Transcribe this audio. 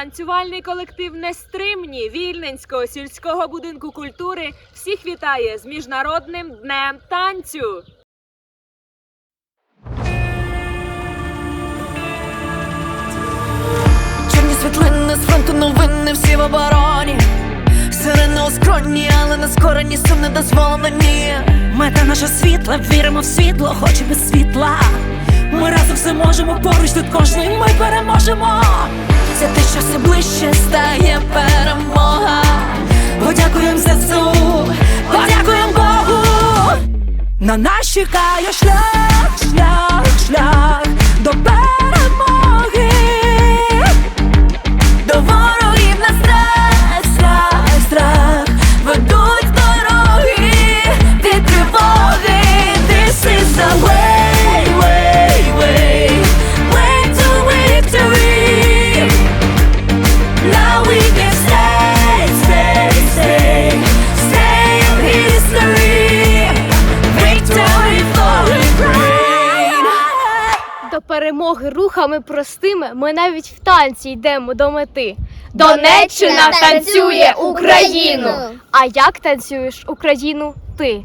Танцювальний колектив Нестримні Вільненського сільського будинку культури всіх вітає з міжнародним днем танцю. Чорні світлини з фронту новини всі в обороні. Сирени у скроні, але не скорені, сум не дозволено ні. Мета наша світла, віримо в світло, хоч без світла. Ми разом все можемо, поруч тут кожний ми переможемо. Ближче стає перемога. Подякуємо ЗСУ, подякуємо Богу. На нас чекає шлях, перемоги рухами простими ми навіть в танці йдемо до мети. Донеччина танцює Україну! А як танцюєш Україну ти?